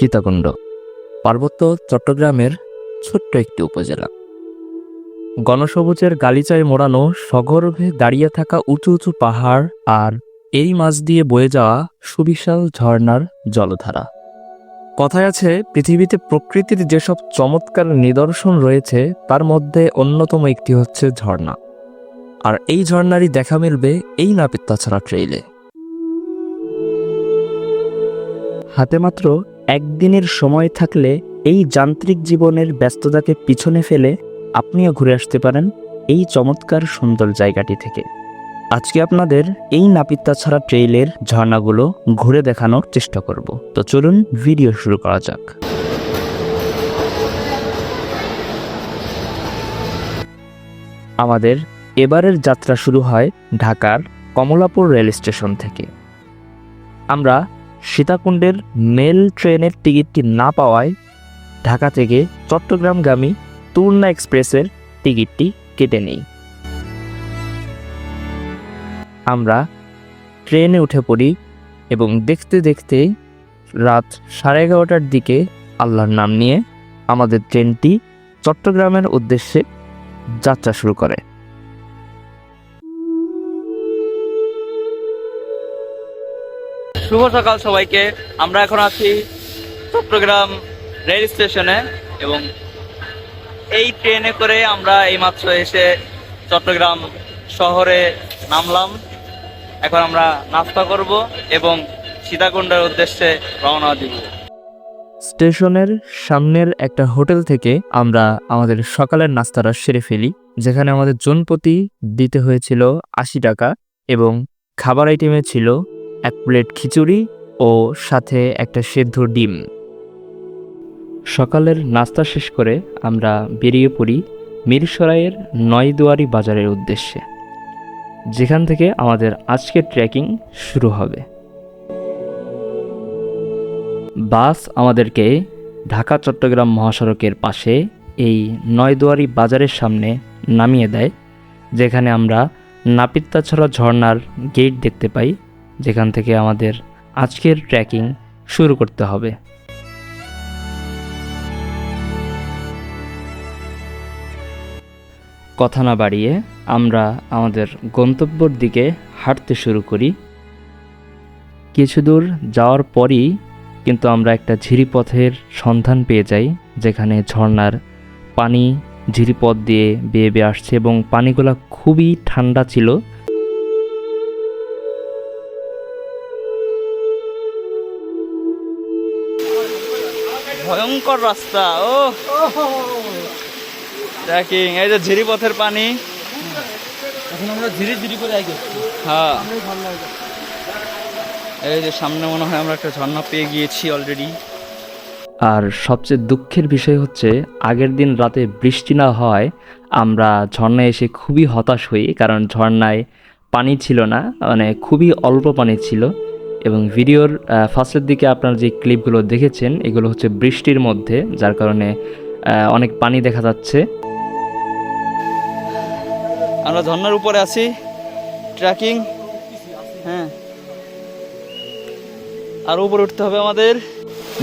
সীতাকুণ্ড। পার্বত্য চট্টগ্রামের ছোট্ট একটি উপজেলা। গণসবুজের গালিচায় মোড়ানো সগর্ভে দাঁড়িয়ে থাকা উঁচু উঁচু পাহাড় আর এই মাছ দিয়ে বয়ে যাওয়া সুবিশাল ঝর্ণার জলধারা। কথায় আছে, পৃথিবীতে প্রকৃতির যেসব চমৎকার নিদর্শন রয়েছে, তার মধ্যে অন্যতম একটি হচ্ছে ঝর্ণা। আর এই ঝর্ণারই দেখা মিলবে এই নাপিত্তাছড়া ট্রেইলে। হাতে মাত্র একদিনের সময় থাকলে এই যান্ত্রিক জীবনের ব্যস্ততাকে পিছনে ফেলে আপনিও ঘুরে আসতে পারেন এই চমৎকার সুন্দর জায়গাটি থেকে। আজকে আপনাদের এই নাপিত্তা ছাড়া ট্রেইলের ঝর্ণাগুলো ঘুরে দেখানোর চেষ্টা করব। তো চলুন ভিডিও শুরু করা যাক। আমাদের এবারের যাত্রা শুরু হয় ঢাকার কমলাপুর রেল স্টেশন থেকে। আমরা সীতাকুণ্ডের মেল ট্রেনের টিকিটটি না পাওয়ায় ঢাকা থেকে চট্টগ্রামগামী তুর্না এক্সপ্রেসের টিকিটটি কেটে নিই। আমরা ট্রেনে উঠে পড়ি এবং দেখতে দেখতে রাত সাড়ে এগারোটার দিকে আল্লাহর নাম নিয়ে আমাদের ট্রেনটি চট্টগ্রামের উদ্দেশ্যে যাত্রা শুরু করে। শুভ সকাল সবাইকে। আমরা এখন আছি চট্টগ্রাম রেল স্টেশনে এবং এই ট্রেনে করে আমরা এইমাত্র এসে চট্টগ্রাম শহরে নামলাম। এখন আমরা নাস্তা করব এবং সীতাকুণ্ডের উদ্দেশ্যে রওনা দিব। স্টেশনের সামনের একটা হোটেল থেকে আমরা আমাদের সকালের নাস্তাটা সেরে ফেলি, যেখানে আমাদের জনপ্রতি দিতে হয়েছিল আশি টাকা এবং খাবার আইটেমে ছিল এক প্লেট খিচুড়ি ও সাথে একটা সেদ্ধ ডিম। সকালের নাস্তা শেষ করে আমরা বেরিয়ে পড়ি মিরসরাইয়ের নয়দুয়ারি বাজারের উদ্দেশ্যে, যেখান থেকে আমাদের আজকের ট্রেকিং শুরু হবে। বাস আমাদেরকে ঢাকা চট্টগ্রাম মহাসড়কের পাশে এই নয়দুয়ারি বাজারের সামনে নামিয়ে দেয়, যেখানে আমরা নাপিত্তাছড়া ঝর্ণার গেট দেখতে পাই। যেখান থেকে আমাদের আজকের ট্রেকিং শুরু করতে হবে। কথা না বাড়িয়ে আমরা আমাদের গন্তব্যর দিকে হাঁটতে শুরু করি। কিছু দূর যাওয়ার পরই কিন্তু আমরা একটা ঝিরিপথের সন্ধান পেয়ে যাই, যেখানে ঝর্নার পানি ঝিরিপথ দিয়ে বেয়ে বেয়ে আসছে এবং পানিগুলো খুবই ঠান্ডা ছিল। ভয়ঙ্কর রাস্তা ও ট্রেকিং এই যে ঝিরি পথের পানি। এখন আমরা ধীরে ধীরে করে আগে হ্যাঁ। এই যে সামনে মনে হয় আমরা একটা ঝর্ণা পেয়ে গিয়েছি অলরেডি আর সবচেয়ে দুঃখের বিষয় হচ্ছে আগের দিন রাতে বৃষ্টি না হওয়ায় আমরা ঝর্ণায় এসে খুবই হতাশ হই কারণ ঝর্ণায় পানি ছিল না মানে খুবই অল্প পানি ছিল। এবং ভিডিওর ফার্স্টের দিকে আপনারা যে ক্লিপগুলো দেখেছেন এগুলো হচ্ছে বৃষ্টির মধ্যে যার কারণে অনেক পানি দেখা যাচ্ছে। আমরা ঝর্ণার উপরে আছি ট্রেকিং হ্যাঁ। আর উপরে উঠতে হবে আমাদের।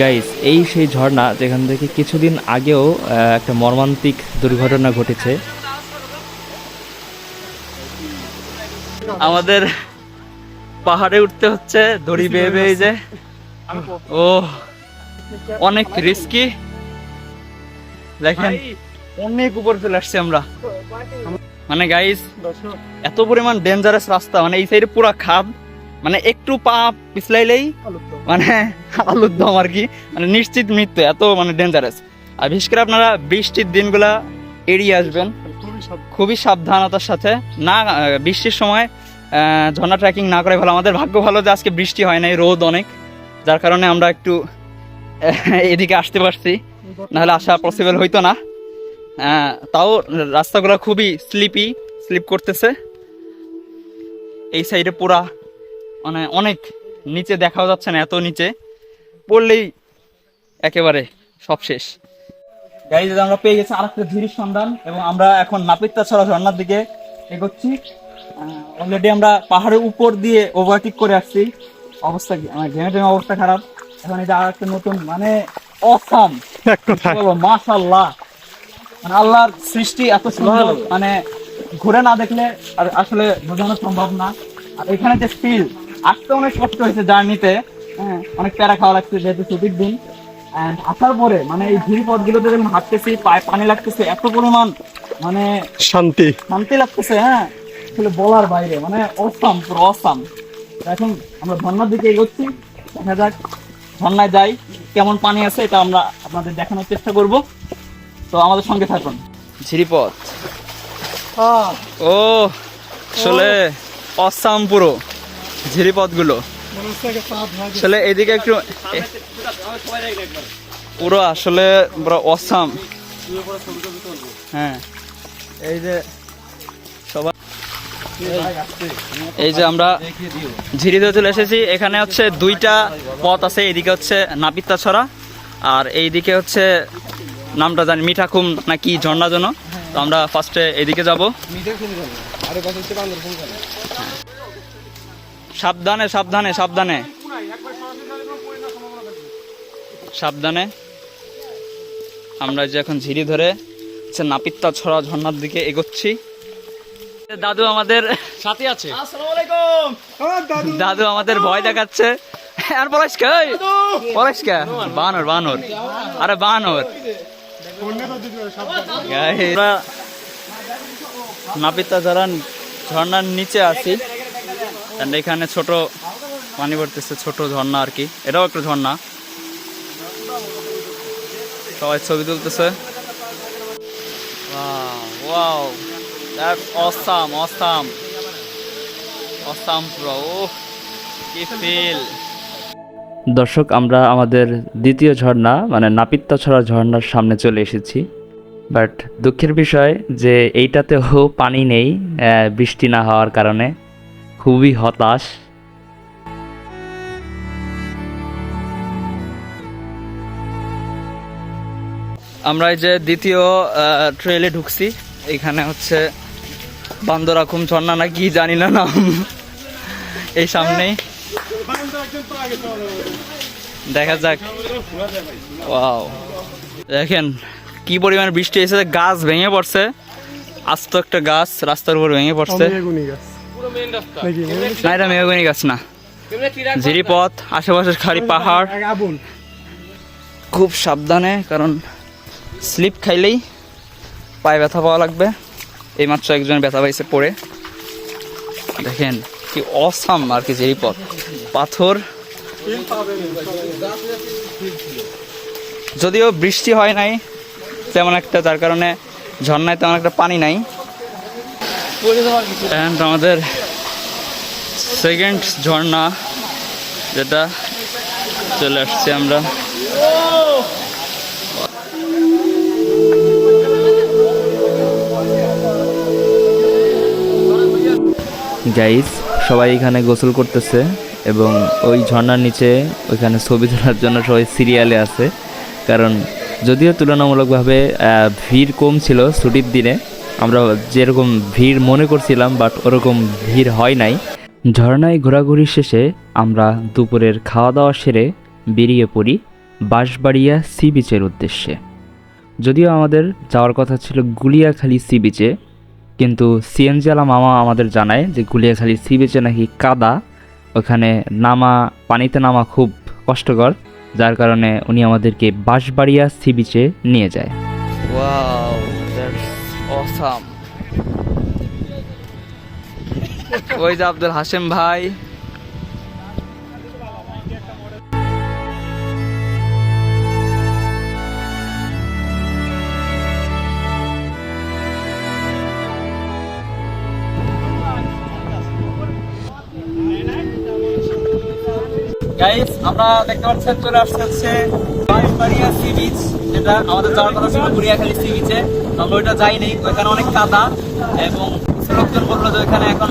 গাইস এই সেই ঝর্ণা যেখান থেকে কিছুদিন আগেও একটা মর্মান্তিক দুর্ঘটনা ঘটেছে। আমাদের পাহাড়ে উঠতে হচ্ছে দড়ি বেয়ে বেয়ে যে। ও অনেক রিস্কি দেখেন অনেক উপর চলে আসছি আমরা। মানে গাইস এত পরিমাণ ডেঞ্জারাস রাস্তা মানে এই সাইডে পুরো খাদ। মানে একটু পা পিছলাইলেই মানে আলুর দম আর কি। মানে নিশ্চিত মৃত্যু এত মানে ডেঞ্জারাস আর বিশেষ করে আপনারা বৃষ্টির দিনগুলা এড়িয়ে আসবেন। খুবই সাবধানতার সাথে। না বৃষ্টির সময় ঝর্ণা ট্রেকিং না করে ভালো। আমাদের ভাগ্য ভালো যে আজকে বৃষ্টি হয় নাই, রোদ অনেক, যার কারণে আমরা একটু এদিকে আসতে পারছি। নাহলে আসা পসিবল হইতো না। তাও রাস্তাগুলো খুবই স্লিপি স্লিপ করতেছে। এই সাইডে পুরা মানে অনেক নিচে দেখাও যাচ্ছে না, এত নিচে। পড়লেই একেবারে সব শেষ। গাইজ আমরা পেয়ে গেছি আর একটা ধীরের সন্ধান, এবং আমরা এখন নাপিত্তা ছড়া ঝর্ণার দিকে এগোচ্ছি। অলরেডি আমরা পাহাড়ের উপর দিয়ে ওভারটেক করে আসছি। অবস্থা কি- মানে ঘেমে টেমে অবস্থা খারাপ। এখন এটা আর একটা নতুন মানে অসাম এক মাশাল্লাহ মানে আল্লাহর সৃষ্টি এত সুন্দর। মানে ঘুরে না দেখলে আর আসলে বোঝানো সম্ভব না। আর এখানে যে ফিল আসতে অনেক কষ্ট হয়েছে জার্নিতে। হ্যাঁ অনেক প্যারা খাওয়া লাগছে যেহেতু ছুটির দিন। আসার পরে মানে এই ঝিরি পথগুলোতে যখন হাঁটতেছি পায়ে পানি লাগতেছে এত পরিমাণ মানে শান্তি। শান্তি লাগতেছে হ্যাঁ। আসলে বলার বাইরে মানে অসাম পুরো অসাম এখন আমরা ঝর্ণার দিকে এগোচ্ছি দেখা যাক ঝর্ণায় যাই কেমন পানি আছে এটা আমরা আপনাদের দেখানোর চেষ্টা করব। তো আমাদের সঙ্গে থাকুন। ঝিরিপথ। ও আসলে অসাম পুরো ঝিরিপথগুলো। আসলে এদিকে একটু পুরো আসলে পুরো অসাম হ্যাঁ। এই যে এই যে আমরা ঝিরিতে চলে এসেছি। এখানে হচ্ছে দুইটা পথ আছে, এইদিকে হচ্ছে নাপিতা ছড়া আর এইদিকে হচ্ছে নামটা জানি মিঠাকুম না কি ঝর্ণা জন্য তো আমরা ফার্স্টে এইদিকে যাব। সাবধানে সাবধানে সাবধানে। সাবধানে। আমরা যে এখন ঝিরি ধরে হচ্ছে নাপিতা ছড়া ঝর্ণার দিকে এগোচ্ছি। দাদু আমাদের সাথে আছে। দাদু। আমাদের ভয় দেখাচ্ছে। আর পলাশ কে? পলাশ কে? বানর বানর। আরে বানর। নাপিতা ঝরা ঝর্ণার নিচে আছি এখানে ছোট পানি পড়তেছে ছোট ঝর্ণা আর কি। এটাও একটা ঝর্ণা। সবাই ছবি তুলতেছে। Wow that's awesome awesome awesome pro কি ফিল দর্শক আমরা আমাদের দ্বিতীয় ঝর্ণা মানে নাপিত্তাছড়া ঝর্ণার সামনে চলে এসেছি। বাট দুঃখের বিষয় যে এইটাতেও পানি নেই বৃষ্টি না হওয়ার কারণে। খুবই হতাশ। আমরা এই যে দ্বিতীয় ট্রেলে ঢুকছি। এখানে হচ্ছে বান্দরাকুম ঝর্ণা না কি জানি না নাম। এই সামনেই। দেখা যাক। ওয়াও। দেখেন কি পরিমাণ বৃষ্টি এসেছে গাছ ভেঙে পড়ছে। আস্ত একটা গাছ রাস্তার উপর ভেঙে পড়ছে। না এটা মেহগনি গাছ না। ঝিরিপথ আশেপাশে খালি পাহাড়। খুব সাবধানে কারণ স্লিপ খাইলেই পায়ে ব্যথা পাওয়া লাগবে। এইমাত্র একজন ব্যথা পাইছে পড়ে। দেখেন, কি অসাম আর কি যেই পথ। পাথর। যদিও বৃষ্টি হয় নাই, তেমন একটা, যার কারণে ঝর্ণায় তেমন একটা পানি নাই। আমাদের সেকেন্ড ঝর্ণা, যেটা চলে আসছে আমরা। গাইজ সবাই এখানে গোসল করতেছে এবং ওই ঝর্ণার নিচে ওইখানে ছবি তোলার জন্য সবাই সিরিয়ালে আছে। কারণ যদিও তুলনামূলকভাবে ভিড় কম ছিল ছুটির দিনে, আমরা যেরকম ভিড় মনে করছিলাম বাট ওরকম ভিড় হয় নাই। ঝর্ণায় ঘোরাঘুরি শেষে আমরা দুপুরের খাওয়া দাওয়া সেরে বেরিয়ে পড়ি বাঁশবাড়িয়া সি বিচের উদ্দেশ্যে। যদিও আমাদের যাওয়ার কথা ছিল গুলিয়াখালী সি বিচে কিন্তু সিএনজিওয়ালা মামা আমাদের জানায় যে গুলিয়াখালী সি বিচে নাকি কাদা। ওখানে নামা পানিতে নামা খুব কষ্টকর যার কারণে উনি আমাদেরকে বাঁশবাড়িয়া সি বিচে নিয়ে যায়। ওই যে আব্দুল হাসেম ভাই? গাইস আমরা দেখতে পাচ্ছি চলে আসছে হচ্ছে বাঁশবাড়িয়া সি বিচ যেটা আমাদের যাওয়ার কথা ছিল গুড়িয়াখালী সি বিচে আমরা ওইটা যাইনি, ওইখানে অনেক কাদা এবং লোকজন বলল যে ওইখানে এখন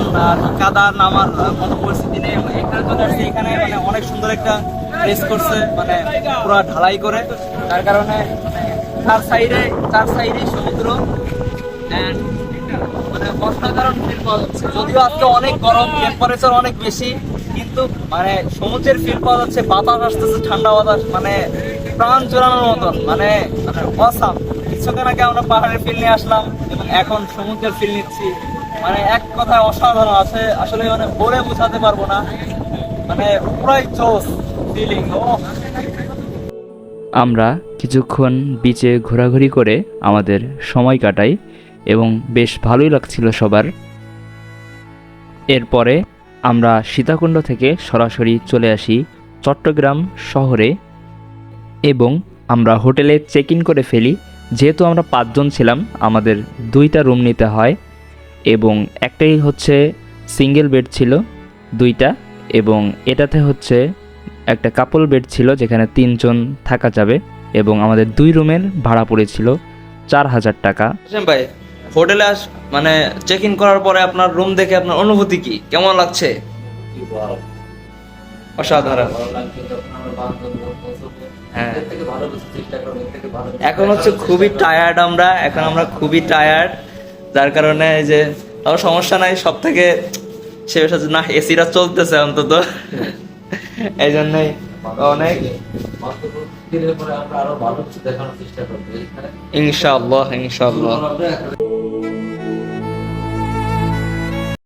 কাদা নামার মতো পরিস্থিতি নেই এখানে চলে আসছে, এখানে মানে অনেক সুন্দর একটা প্লেস করছে মানে পুরো ঢালাই করে। তার কারণে চার সাইডে চার সাইডে সমুদ্র। And মানে পাওয়া যাচ্ছে। যদিও আজকে অনেক গরম টেম্পারেচার অনেক বেশি কিন্তু মানে সমুদ্রের ফিল পাওয়া যাচ্ছে, বাতাস আসতেছে, ঠান্ডা বাতাস মানে প্রাণ জোড়ানোর মতন মানে মানে অসাম কিছুক্ষণ আগে আমরা পাহাড়ের ফিল নিয়ে আসলাম, এবং এখন সমুদ্রের ফিল নিচ্ছি। মানে এক কথায় অসাধারণ আছে, আসলে মানে বলে বোঝাতে পারব না। মানে পুরাই জোস ফিলিং ও। আমরা কিছুক্ষণ বিচে ঘোরাঘুরি করে আমাদের সময় কাটাই, এবং বেশ ভালোই লাগছিল সবার। এরপরে আমরা সীতাকুণ্ড থেকে সরাসরি চলে আসি চট্টগ্রাম শহরে এবং আমরা হোটেলে চেক ইন করে ফেলি। যেহেতু আমরা পাঁচজন ছিলাম, আমাদের দুইটা রুম নিতে হয় এবং একটাই হচ্ছে সিঙ্গেল বেড ছিল দুইটা এবং এটাতে হচ্ছে একটা কাপল বেড ছিল যেখানে তিনজন থাকা যাবে এবং আমাদের দুই রুমের ভাড়া পড়েছিল চার হাজার টাকা। ভাই হোটেলে আস মানে চেক ইন করার পরে আপনার রুম দেখে আপনার অনুভূতি কি? কেমন লাগছে? অসাধারণ। হ্যাঁ। এখন হচ্ছে খুবই টায়ার্ড আমরা এখন আমরা খুবই টায়ার্ড যার কারণে এই যে তাও সমস্যা নাই সব থেকে সে হচ্ছে না এসিটা চলতেছে অন্তত। এই জন্যই অনেক। ইনশাআল্লাহ ইনশাআল্লাহ।